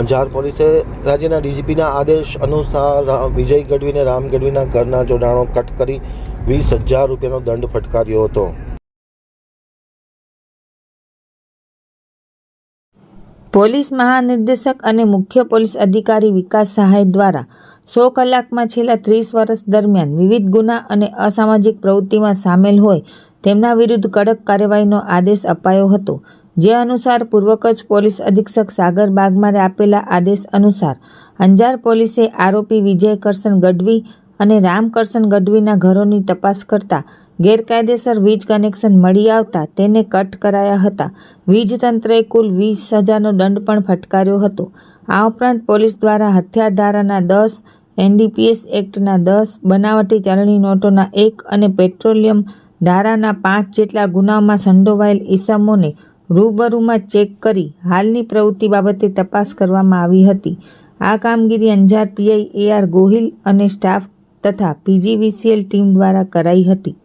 અંજાર પોલીસે રાજ્યના ડીજીપીના આદેશ અનુસાર વિજય ગઢવીને રામ ગઢવીના ઘરના જોડાણો કટ કરી વીસ હજાર રૂપિયાનો દંડ ફટકાર્યો હતો. પોલીસ મહાનિર્દેશક અને મુખ્ય પોલીસ અધિકારી વિકાસ સહાય દ્વારા સો કલાકમાં છેલ્લા ત્રીસ વર્ષ દરમિયાન વિવિધ ગુના અને અસામાજિક પ્રવૃત્તિમાં સામેલ હોય તેમના વિરુદ્ધ કડક કાર્યવાહીનો આદેશ અપાયો હતો. જે અનુસાર પૂર્વ કચ્છ પોલીસ અધિક્ષક સાગર બાગમારે આપેલા આદેશ અનુસાર અંજાર પોલીસે આરોપી વિજય કરશન ગઢવી અને રામકર્ષણ ગઢવીના ઘરોની તપાસ કરતા ગેરકાયદેસર વીજ કનેક્શન મળી આવતા તેને કટ કરાયા હતા. વીજ તંત્રએ કુલ વીસ હજારનો દંડ પણ ફટકાર્યો હતો. આ ઉપરાંત પોલીસ દ્વારા હથિયાર ધારાના દસ, એનડીપીએસ એક્ટના દસ, બનાવટી ચલણી નોટોના એક અને પેટ્રોલિયમ ધારાના પાંચ જેટલા ગુનામાં સંડોવાયેલ ઈસમોને રૂબરૂમાં ચેક કરી હાલની પ્રવૃત્તિ બાબતે તપાસ કરવામાં આવી હતી. આ કામગીરી અંજાર પીઆઈ એઆર ગોહિલ અને સ્ટાફ તથા પીજીવીસીએલ ટીમ દ્વારા કરાઈ હતી.